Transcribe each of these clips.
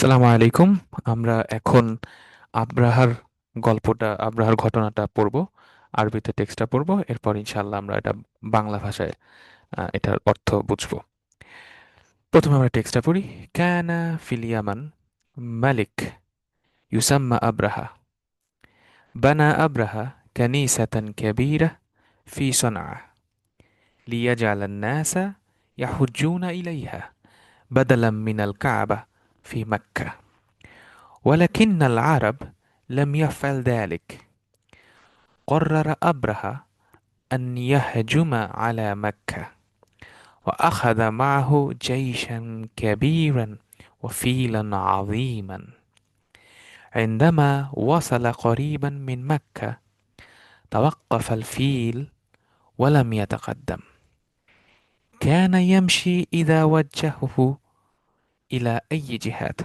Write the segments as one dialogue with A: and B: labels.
A: সালাম আলাইকুম। আমরা এখন আব্রাহার গল্পটা, আব্রাহার ঘটনাটা পড়ব, আরবিতে টেক্সটটা পড়ব, এরপর ইনশাল্লাহ আমরা এটা বাংলা ভাষায় এটার অর্থ বুঝব। প্রথমে আমরা টেক্সটটা পড়ি। ক্যানা ফিলিয়ামান মালিক ইউসাম্মা আব্রাহা, বানা আব্রাহা কানিসাতান কাবীরা ফি সনা লিয়াজালান নাসা ইয়াহুজুনা ইলাইহা বাদালাম মিনাল কাবা। في مكة. ولكن العرب لم يفعل ذلك. قرر أبرهة أن يهجم على مكة وأخذ معه جيشا كبيرا وفيلا عظيما. عندما وصل قريبا من مكة توقف الفيل ولم يتقدم. كان يمشي إذا وجهه إلى أي جهات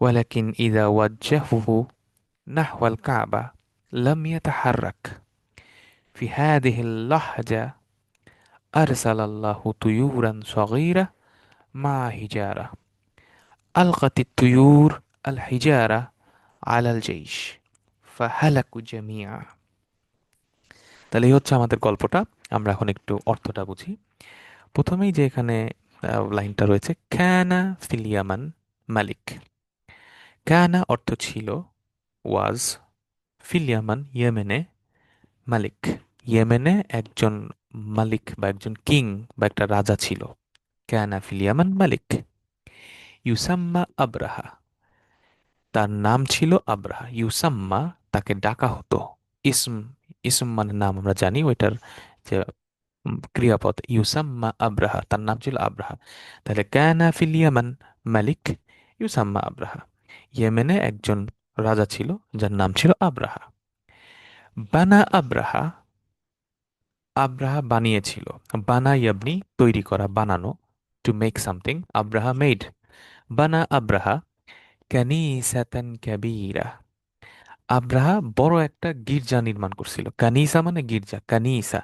A: ولكن إذا وجهه نحو الكعبة لم يتحرك في هذه اللحظة أرسل الله طيورا صغيرة مع حجارة ألقت الطيور الحجارة على الجيش فهلكوا جميعا তাহলে এই হচ্ছে আমাদের গল্পটা আমরা এখন একটু অর্থটা বুঝি প্রথমেই যে এখানে আহ, লাইনটা রয়েছে ক্যানা ফিলিয়ামান মালিক। ক্যানা অর্থ ছিল, ওয়াজ ফিলিয়ামান ইয়েমেনে মালিক। ইয়েমেনে একজন মালিক বা একজন কিং বা একটা রাজা ছিল। ক্যানা ফিলিয়ামান মালিক। ইউসাম্মা আব্রাহা। তার নাম ছিল আব্রাহা। ইউসাম্মা তাকে ডাকা হতো। ইসম ইসম মানে নাম আমরা জানি, ওইটার যে ক্রিয়াপদ ইউসাম্মা আব্রাহা, তার নাম ছিল আব্রাহা। তাহলে ক্যানা ফিল ইয়ামান, মালিক ইউসাম্মা আব্রাহা। ইয়েমেনে একজন রাজা ছিল, যার নাম ছিল আব্রাহা। বানা আব্রাহা আব্রাহা বানিয়েছিল। বানা ইয়াবনি, তৈরি করা, বানানো to make something Abraha made বানা আব্রাহা, কানিসাতান কাবীরা। আব্রাহা বড় একটা গির্জা নির্মাণ করছিল। কানিসা মানে গির্জা, কানিসা।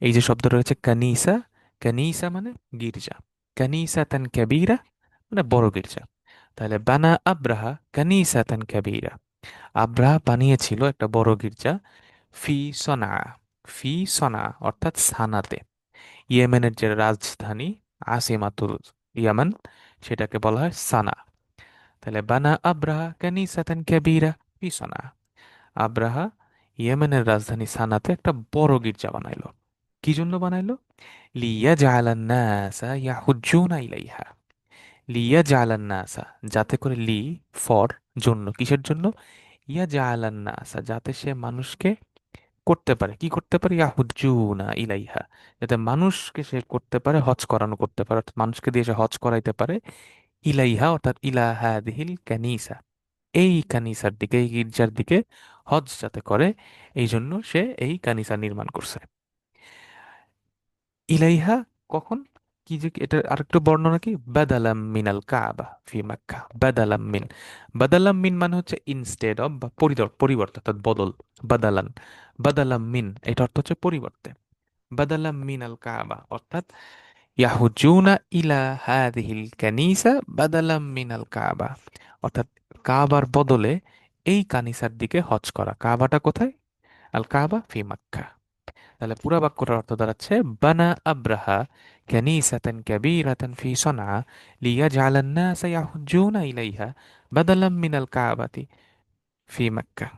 A: এই যে শব্দ রয়েছে কানিসা কানিসা মানে গির্জা। কানিসা তান কাবীরা মানে বড় গির্জা। তাহলে বানা আব্রাহা কানিসা তান কাবীরা। আব্রাহা বানিয়েছিল একটা বড় গির্জা ফি সনা ফি সনা অর্থাৎ সানাতে। ইয়েমেনের যে রাজধানী আসিমাতুল ইয়ামান, সেটাকে বলা হয় সানা। তাহলে বানা আব্রাহা কানিসা তান কাবীরা, ফি সনা। আব্রাহা ইয়েমেনের রাজধানী সানাতে একটা বড় গির্জা বানাইলো। কি জন্য বানাইলো? লিয়া জালান নাসা ইয়াহুজ্জুনা ইলাইহা। লিয়া জালান নাসা, যাতে করে লি ফর জন্য, কিসের জন্য? ইয়া জালান নাসা, যাতে সে মানুষকে করতে পারে। কি করতে পারে? ইয়াহুজ্জুনা ইলাইহা। যাতে মানুষকে সে করতে পারে, হজ করানো করতে পারে, অর্থাৎ মানুষকে দিয়ে সে হজ করাইতে পারে। ইলাইহা, অর্থাৎ ইলাহা দিহিল কানিসা। এই কানিসার দিকে, এই গির্জার দিকে হজ যাতে করে এই জন্য সে এই কানিসা নির্মাণ করছে। ইলাইহা কখন? কি যে এটার আরেকটু বর্ণনা কি বাদালাম মিনাল কাবা ফি মাক্কা, বাদালাম মিন। বাদালাম মিন মানে হচ্ছে ইনস্টেড অফ বা পরিবর্তন অর্থাৎ বদল, বাদালান। বাদালাম মিন, এটা অর্থ হচ্ছে পরিবর্তে। বাদালাম মিনাল কাবা, অর্থাৎ ইয়াহুজুনা ইলা হাদিহিল কানিসা, বাদালাম মিনাল কাবা। অর্থাৎ কাবার বদলে এই কানিসার দিকে হজ করা। কাবাটা কোথায়? আল কাবা ফি মাক্কা। তাহলে পুরো বাক্যটার অর্থ দাঁড়াচ্ছে, বানা আব্রাহা কানিসাতান কাবীরাতান ফি সনআ লিয়াজআলান নাস ইয়াহুজ্জুনা ইলাইহা বাদালাম মিনাল কাবাতি ফি মক্কা।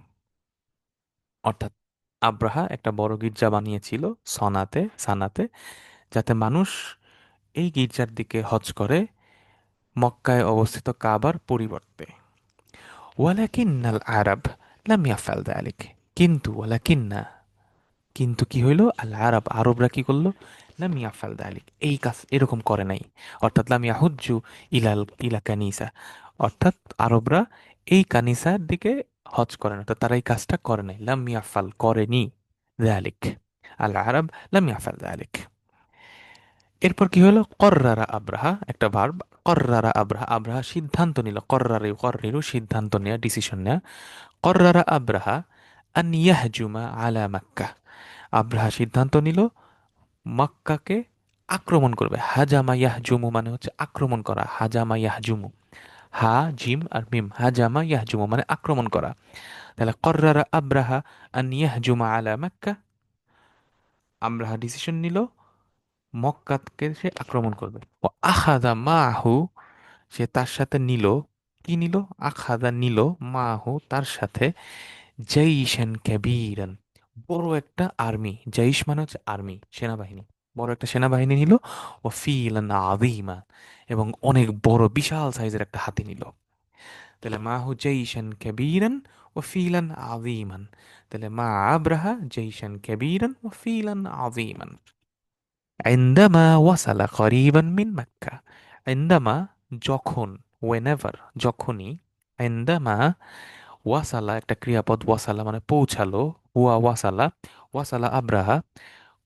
A: অর্থাৎ আব্রাহা একটা বড় গির্জা বানিয়েছিল সনাতে সানাতে, যাতে মানুষ এই গির্জার দিকে হজ করে, মক্কায় অবস্থিত কাবার পরিবর্তে। ওয়ালাকিন্নাল আরব লাম ইয়াফআল যালিক কিন্তু ওয়ালাকিন্না কিন্তু কি হইল? আল আরব, আরবরা কি করল? লাম ইয়াফআল যালিক এই কাজ এরকম করে নাই। অর্থাৎ লাম ইয়াহুজ্জু ইলাল, ইলা কানিসা। অর্থাৎ আরবরা এই কানিসার দিকে হজ করে না অর্থাৎ তারা এই কাজটা করে নাই। লাম ইয়াফআল করেনি যালিক আল আরব, লাম ইয়াফআল যালিক এরপর কি হলো কর্রারা আব্রাহা, একটা ভার্ব কর্রারা আব্রাহা। আব্রাহা সিদ্ধান্ত নিল, কর্রারে কর্রিরু সিদ্ধান্ত নেয়া ডিসিশন নেয়া। কর্রারা আব্রাহা আন ইয়াহজুমা আলা মাক্কা। আব্রাহা সিদ্ধান্ত নিল, মক্কাকে আক্রমণ করবে। হাজামা ইয়াহজুমু মানে হচ্ছে আক্রমণ করা। হাজামা ইয়াহজুমু। হা, জিম আর মিম। হাজামা ইয়াহজুমু মানে আক্রমণ করা। তাহলে কর্রারা আব্রাহা আন ইয়াহজুমা আলা মক্কা। আব্রাহা ডিসিশন নিল, মক্কাকে সে আক্রমণ করবে। ও আখাদা মাহু, সে তার সাথে নিল। কি নিল? আখাদা নিল মাহু তার সাথে জৈশন কাবীরান। বড় একটা আর্মি জাইশ মানে হচ্ছে আর্মি সেনাবাহিনী। বড় একটা সেনাবাহিনী নিল ও ফিল আদিমা এবং অনেক বড় বিশাল সাইজের একটা হাতি নিল। তাহলে মা হু জৈশন কেবিরান ও ফিলান আদিমান তাহলে মা আব্রাহা জৈশন কেবিরান ও ফিলান আদিমান আইন্দামা ওয়াসালা করিবান মিন মক্কা। আইন্দামা যখন ওয়েনভার যখনই আইন্দামা ওয়াসালা, একটা ক্রিয়াপদ ওয়াসালা মানে পৌঁছালো হুয়া ওয়াসালা ওয়াসালা আব্রাহা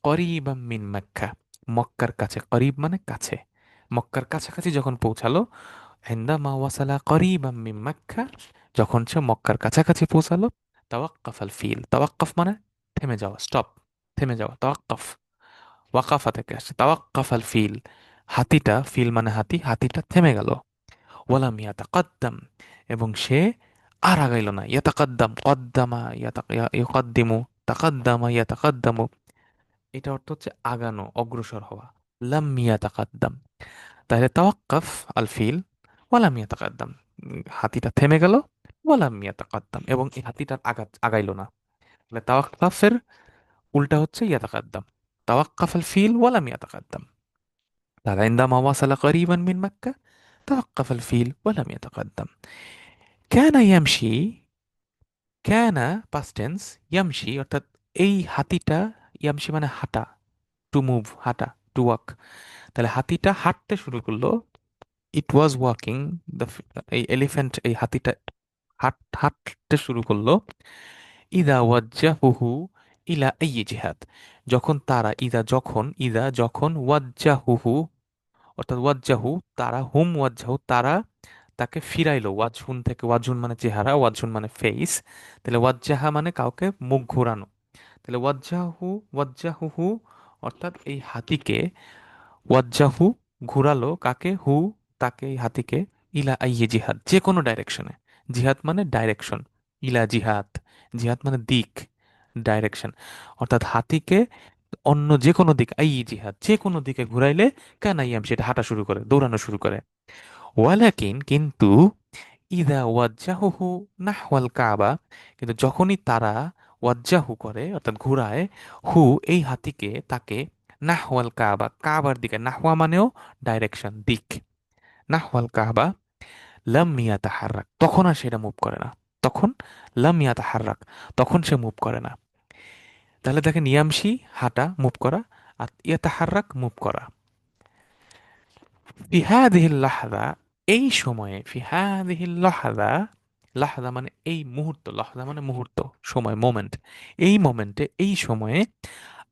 A: করিবাম মিন মক্কা, মক্কার কাছে, করিব মানে কাছে। মক্কার কাছাকাছি যখন পৌঁছালো হিন্দামা ওয়াসালা করিবাম মিন মক্কা, যখন সে মক্কার কাছাকাছি পৌঁছালো তাওয়াক্কাফ আল ফিল। তাওয়াক্কাফ মানে থেমে যাওয়া স্টপ থেমে যাওয়া, তাওয়াক্কাফ। ওয়াকাফা থেকে আসছে তাওয়াক্কাফ আল ফিল। হাতিটা, ফিল মানে হাতি, হাতিটা থেমে গেল। ওয়ালাম ইয়াতাকাদ্দাম, এবং সে আর আগাইল না ইয়াতাকাদ্দাম কদ্দামা ইয়াকদ্দিমু তাকাদ্দামা ইয়াতাকাদ্দামু এটা অর্থ হচ্ছে আগানো অগ্রসর হওয়া লাম ইয়াতাকাদ্দাম তাহলে তাওয়াক্কাফ আল ফিল ওয়ালাম ইয়াতাকাদ্দাম হাতিটা থেমে গেল ওয়ালাম ইয়াতাকাদ্দাম এবং এই হাতিটার আগা আগাইল না তাহলে তাওয়াক্কাফের উল্টা হচ্ছে ইয়াতাকাদ্দাম তাওয়াক্কাফ আল ফিল ওয়ালাম ইয়াতাকাদ্দাম তাহলে عندما وصل قريبا من مكة توقف الفيل ولم يتقدم ক্যানা এমসি ক্যানা পাস্ট টেন্স ইয়ামশি অর্থাৎ এই হাতিটা ইয়ামসি মানে হাঁটা টু মুভ হাঁটা টু ওয়াক তাহলে হাতিটা হাঁটতে শুরু করল ইট ওয়াজ ওয়াকিং দ্য এই এলিফ্যান্ট এই হাতিটা হাট হাঁটতে শুরু করল ইদা ওয়াজ্জাহুহু ইলা এই জিহাদ যখন তারা ইদা যখন ইদা যখন ওয়াজ্জা হুহু অর্থাৎ ওয়াজ্জাহু তারা হুম ওয়াজ্জাহু তারা তাকে ফিরাইলো, ওয়াজহুন থেকে, ওয়াজহুন মানে চেহারা, ওয়াজহুন মানে ফেস তাহলে ওয়াজ্জাহা মানে কাউকে মুখ ঘোরানো। তাহলে ওয়াজ্জাহু, ওয়াজ্জাহুহু অর্থাৎ এই হাতিকে ওয়াজ্জাহু ঘুরালো কাকে? হু, তাকে, এই হাতিকে, ইলা আইয়ে জিহাদ যে কোনো ডাইরেকশনে জিহাদ মানে ডাইরেকশন ইলা জিহাদ। জিহাদ মানে দিক ডাইরেকশন অর্থাৎ হাতিকে অন্য যে কোনো দিক আই জিহাদ যে কোনো দিকে ঘুরাইলে কানাইয়াম সেটা হাঁটা শুরু করে, দৌড়ানো শুরু করে। ওয়ালাকিন কিন্তু ইদা ওয়াজ্জাহুহু নাহওয়াল কাবা, কিন্তু যখনই তারা ওয়াজ্জাহু করে, অর্থাৎ ঘুরায়, হু এই হাতিকে, তাকে না নাহওয়াল কাবা, কাবার দিকে, নাহওয়া মানেও ডাইরেকশন দিক। না নাহওয়াল কাবা, লাম মিয়া তাহার্রাক তখন আর সেটা মুভ করে না। তখন লাম মিয়া তাহার্রাক তখন সে মুভ করে না। তাহলে দেখেন ইয়ামশি, হাঁটা মুভ করা, আর ইয়াতাহার্রাক মুভ করা। ফি হাদিহিল লাহদা এই সময়ে ফি হাদিহিল লাহদা লাহদা মানে এই মুহূর্ত লাহদা মানে মুহূর্ত, সময় মোমেন্ট এই মোমেন্টে এই সময়ে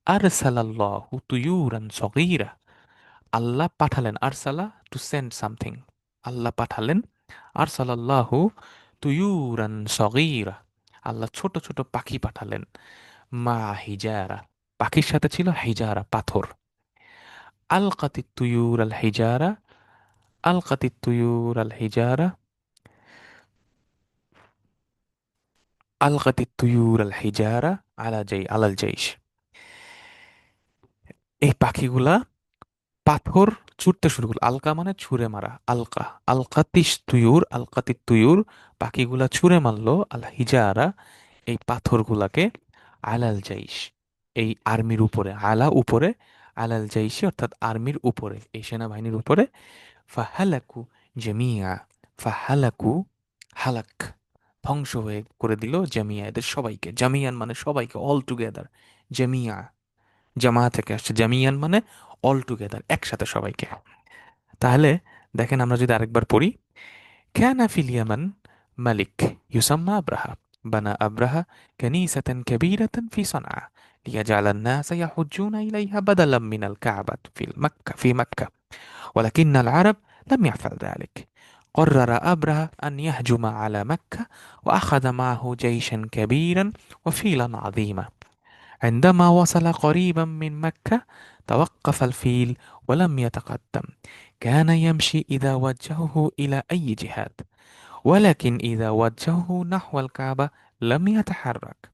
A: আরসালাল্লাহু তুয়ুরান সগীরা। আল্লাহ পাঠালেন আরসালা টু সেন্ড সামথিং আল্লাহ পাঠালেন আরসালাল্লাহু তুয়ুরান সগীরা। আল্লাহ ছোট ছোট পাখি পাঠালেন। মা হিজারা। পাখির সাথে ছিল হিজারা, পাথর। আলকাতি তুয়ুর আল হিজারা আলকাতি তুয়ুর আল হিজারা আলকাতি তুয়ুর আল হিজারা আলা জাই আলাল জাইশ এই পাখিগুলা পাথর ছুটতে শুরু করল। আলকা মানে ছুঁড়ে মারা। আলকা। আলকাতিস তুয়ুর আলকাতি তুয়ুর পাখিগুলা ছুঁড়ে মারলো আল হিজারা এই পাথরগুলাকে আলাল জাইশ। এই আর্মির উপরে, আলা উপরে, আলাল জাইশি অর্থাৎ আর্মির উপরে, এই সেনাবাহিনীর উপরে ফাহালাকু জামিয়া, ফাহালাকু হালাক। ধ্বংস হয়ে করে দিল জামিয়া। এদের সবাইকে, জামিয়ান মানে সবাইকে অল টুগেদার জামিয়া। জামা থেকে আসছে, জামিয়ান মানে অল টুগেদার একসাথে সবাইকে। তাহলে দেখেন আমরা যদি আরেকবার পড়ি ক্যানা ফিলিয়ামান মালিক ইউসাম্মা আব্রাহা, বানা আব্রাহা কানিসাতান কাবীরাতান ফি সানআ জালান্না সাইয়া হুজুন ইলাইহা বাদালাম মিনাল কা'বাত ফিল মাক্কা, ফি মাক্কা। ولكن العرب لم يفعل ذلك. قرر أبرهة أن يهجم على مكة وأخذ معه جيشا كبيرا وفيلا عظيما. عندما وصل قريبا من مكة توقف الفيل ولم يتقدم. كان يمشي إذا وجهه إلى أي جهات ولكن إذا وجهه نحو الكعبة لم يتحرك.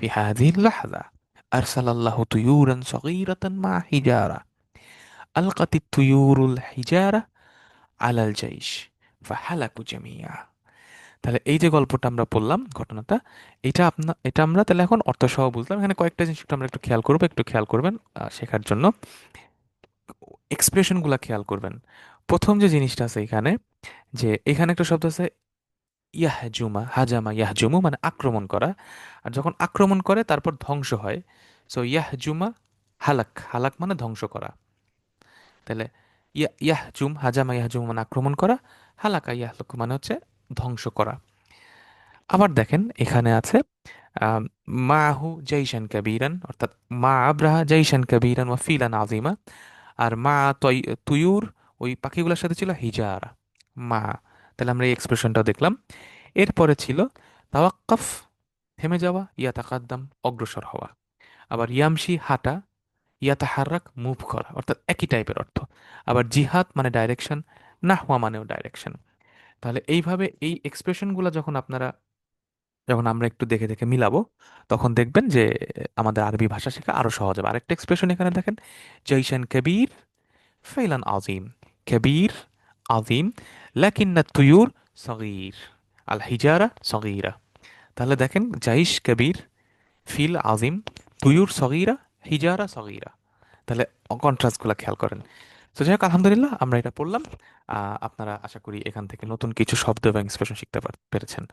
A: في هذه اللحظة أرسل الله طيورا صغيرة مع حجارة. আলকাতি তুয়ুরুল হিজারা আলাল জাইশ বা হালাকু তাহলে এই যে গল্পটা আমরা পড়লাম ঘটনাটা, এটা আপনার এটা আমরা তাহলে এখন অর্থসহ বুঝলাম। এখানে কয়েকটা জিনিস আমরা একটু খেয়াল করব, একটু খেয়াল করবেন শেখার জন্য। এক্সপ্রেশনগুলো খেয়াল করবেন। প্রথম যে জিনিসটা আছে এখানে, যে এখানে একটা শব্দ আছে, ইয়াহজুমা, হাজামা, ইয়াহজুমু মানে আক্রমণ করা। আর যখন আক্রমণ করে, তারপর ধ্বংস হয়। সো ইয়াহজুমা, হালাক হালাক মানে ধ্বংস করা। তাহলে ইয়া, ইয়াহজুম, হাজামা ইয়াহজুম মানে আক্রমণ করা, হালাকা ইয়াহলুক মানে হচ্ছে ধ্বংস করা। আবার দেখেন এখানে আছে মাহু জাইশান কাবীরান, অর্থাৎ মা আব্রাহা জাইশান কাবীরান ওয়া ফিলান আযীমা, আর মা তুয়ুর, ওই পাখিগুলোর সাথে ছিল হিজারা। মা, তাহলে আমরা এই এক্সপ্রেশনটাও দেখলাম। এরপরে ছিল তাওয়াক্কাফ, থেমে যাওয়া ইয়া তাকাদ্দাম অগ্রসর হওয়া। আবার ইয়ামশি, হাঁটা ইয়া তাহাররাক মুভ করা, অর্থাৎ একই টাইপের অর্থ। আবার জিহাদ মানে ডাইরেকশন নাহওয়া মানেও ডাইরেকশন তাহলে এইভাবে এই এক্সপ্রেশনগুলো যখন আপনারা, যখন আমরা একটু দেখে দেখে মিলাবো, তখন দেখবেন যে আমাদের আরবি ভাষা শেখা আরও সহজ হবে। আরেকটা এক্সপ্রেশন এখানে দেখেন, জৈশান কবির ফেলান আজিম কবির আজিম লাকিন্না তুয়ুর, সগীর। আল হিজারা, সগীরা। তাহলে দেখেন জাইশ কবির, ফিল আজিম তুয়ুর, সগীরা হিজারা সগিরা। তাহলে কন্ট্রাস্টগুলো খেয়াল করেন। তো যাই হোক আলহামদুলিল্লাহ, আমরা এটা পড়লাম। আপনারা আশা করি এখান থেকে নতুন কিছু শব্দ এবং এক্সপ্রেশন শিখতে পার- পেরেছেন।